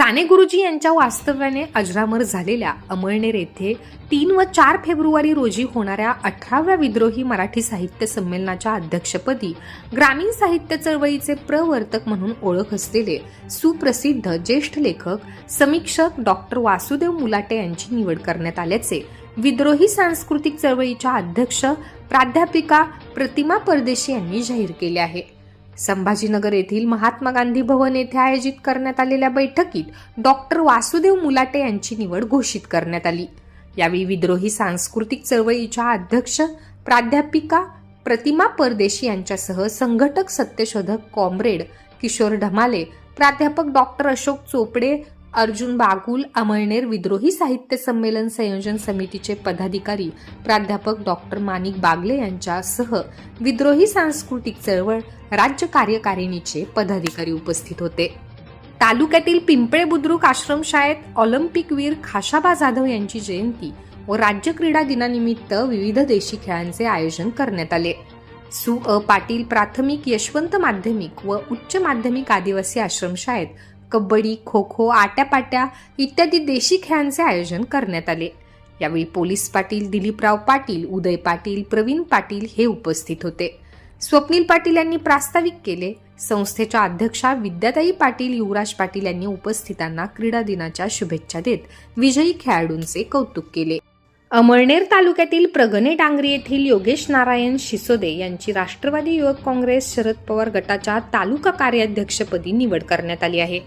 साने गुरुजी यांच्या वास्तव्याने अजरामर झालेल्या अमळनेर येथे तीन व चार फेब्रुवारी रोजी होणाऱ्या अठराव्या विद्रोही मराठी साहित्य संमेलनाच्या अध्यक्षपदी ग्रामीण साहित्य चळवळीचे प्रवर्तक म्हणून ओळख असलेले सुप्रसिद्ध ज्येष्ठ लेखक समीक्षक डॉक्टर वासुदेव मुलाटे यांची निवड करण्यात आल्याचे विद्रोही सांस्कृतिक चळवळीच्या अध्यक्ष प्राध्यापिका प्रतिमा परदेशी यांनी जाहीर केले आहे. संभाजीनगर येथील महात्मा गांधी भवन येथे आयोजित करण्यात आलेल्या बैठकीत डॉक्टर वासुदेव मुलाटे यांची निवड घोषित करण्यात आली. यावेळी विद्रोही सांस्कृतिक चळवळीच्या अध्यक्ष प्राध्यापिका प्रतिमा परदेशी यांच्यासह संघटक सत्यशोधक कॉम्रेड किशोर ढमाले प्राध्यापक डॉक्टर अशोक चोपडे अर्जुन बागुल अमळनेर विद्रोही साहित्य संमेलन संयोजन समितीचे पदाधिकारी प्राध्यापक डॉक्टर माणिक बागले यांच्यासह विद्रोही सांस्कृतिक चळवळ राज्य कार्यकारिणीचे पदाधिकारी उपस्थित होते. तालुक्यातील पिंपळे बुद्रुक आश्रमशाळेत ऑलिम्पिकवीर खाशाबा जाधव यांची जयंती व राज्य क्रीडा दिनानिमित्त विविध देशी खेळांचे आयोजन करण्यात आले. सु. अ. पाटील प्राथमिक यशवंत माध्यमिक व उच्च माध्यमिक आदिवासी आश्रमशाळेत कबड्डी खो खो आट्यापाट्या इत्यादी देशी खेळांचे आयोजन करण्यात आले. यावेळी पोलीस पाटील दिलीपराव पाटील उदय पाटील प्रवीण पाटील हे उपस्थित होते. स्वप्नील पाटील यांनी प्रास्ताविक केले. संस्थेच्या अध्यक्षा विद्याताई पाटील युवराज पाटील यांनी उपस्थितांना क्रीडा दिनाच्या शुभेच्छा देत विजयी खेळाडूंचे कौतुक केले. अमळनेर तालुक्यातील प्रगणे डांगरी येथील योगेश नारायण शिसोदे यांची राष्ट्रवादी युवक काँग्रेस शरद पवार गटाच्या तालुका कार्याध्यक्षपदी निवड करण्यात आली आहे.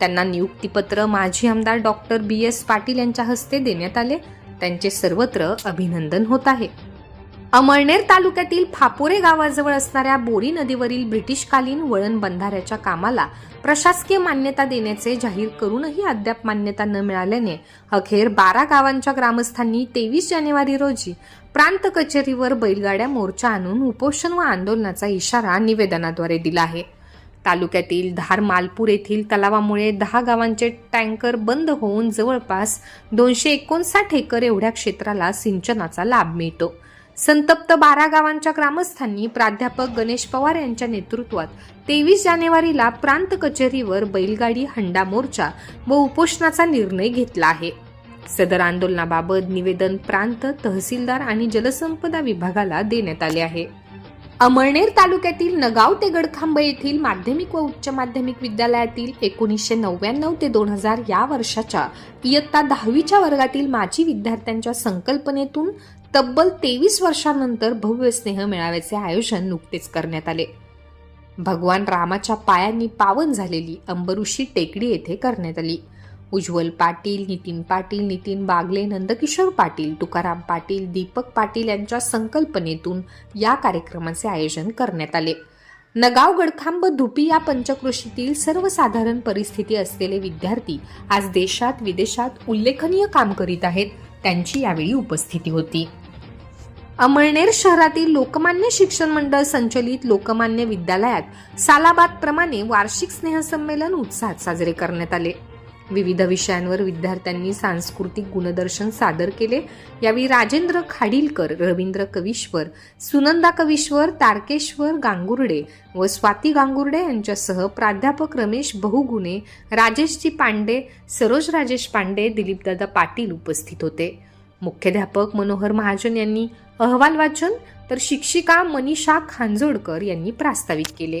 त्यांना नियुक्तीपत्र माजी आमदार डॉक्टर बी एस पाटील यांच्या हस्ते देण्यात आले. त्यांचे सर्वत्र अभिनंदन होत आहे. अमळनेर तालुक्यातील फापोरे गावाजवळ असणाऱ्या बोरी नदीवरील ब्रिटिशकालीन वळण बंधाऱ्याच्या कामाला प्रशासकीय मान्यता देण्याचे जाहीर करूनही अद्याप मान्यता न मिळाल्याने अखेर बारा गावांच्या ग्रामस्थांनी तेवीस जानेवारी रोजी प्रांत कचेरीवर बैलगाड्या मोर्चा आणून उपोषण व आंदोलनाचा इशारा निवेदनाद्वारे दिला आहे. तालुक्यातील धार मालपूर येथील तलावामुळे दहा गावांचे टँकर बंद होऊन जवळपास दोनशे एकोणसाठ एकर एवढ्या क्षेत्राला सिंचनाचा लाभ मिळतो. संतप्त बारा गावांच्या ग्रामस्थांनी प्राध्यापक गणेश पवार यांच्या नेतृत्वात तेवीस जानेवारीला प्रांत कचेरीवर बैलगाडी हंडा मोर्चा व उपोषणाचा निर्णय घेतला आहे. सदर आंदोलनाबाबत निवेदन प्रांत तहसीलदार आणि जलसंपदा विभागाला देण्यात आले आहे. अमळनेर तालुक्यातील नगाव ते गडखांब येथील माध्यमिक व उच्च माध्यमिक विद्यालयातील एकोणीसशे नव्याण्णव ते दोन हजार या वर्षाच्या इयत्ता दहावीच्या वर्गातील माजी विद्यार्थ्यांच्या संकल्पनेतून तब्बल तेवीस वर्षांनंतर भव्य स्नेह मेळाव्याचे आयोजन नुकतेच करण्यात आले. भगवान रामाच्या पायांनी पावन झालेली अंबरुषी टेकडी येथे करण्यात आली. उज्ज्वल पाटील नितीन पाटील नितीन बागले नंदकिशोर पाटील तुकाराम पाटील दीपक पाटील यांच्या संकल्पनेतून या कार्यक्रमाचे आयोजन करण्यात आले. नगाव गडखांब धुपी या पंचक्रोशीतील सर्वसाधारण परिस्थिती असलेले विद्यार्थी आज देशात विदेशात उल्लेखनीय काम करीत आहेत. त्यांची यावेळी उपस्थिती होती. अमळनेर शहरातील लोकमान्य शिक्षण मंडळ संचलित लोकमान्य विद्यालयात सालाबाद प्रमाणे वार्षिक स्नेहसंमेलन उत्साहात साजरे करण्यात आले. विविध विषयांवर विद्यार्थ्यांनी सांस्कृतिक गुणदर्शन सादर केले. यावेळी राजेंद्र खाडीलकर रवींद्र कवीश्वर सुनंदा कवीश्वर तारकेश्वर गांगुर्डे व स्वाती गांगुर्डे यांच्यासह प्राध्यापक रमेश बहुगुणे राजेशजी पांडे सरोज राजेश पांडे दिलीपदादा पाटील उपस्थित होते. मुख्याध्यापक मनोहर महाजन यांनी अहवाल वाचन तर शिक्षिका मनीषा खांजोडकर यांनी प्रास्ताविक केले.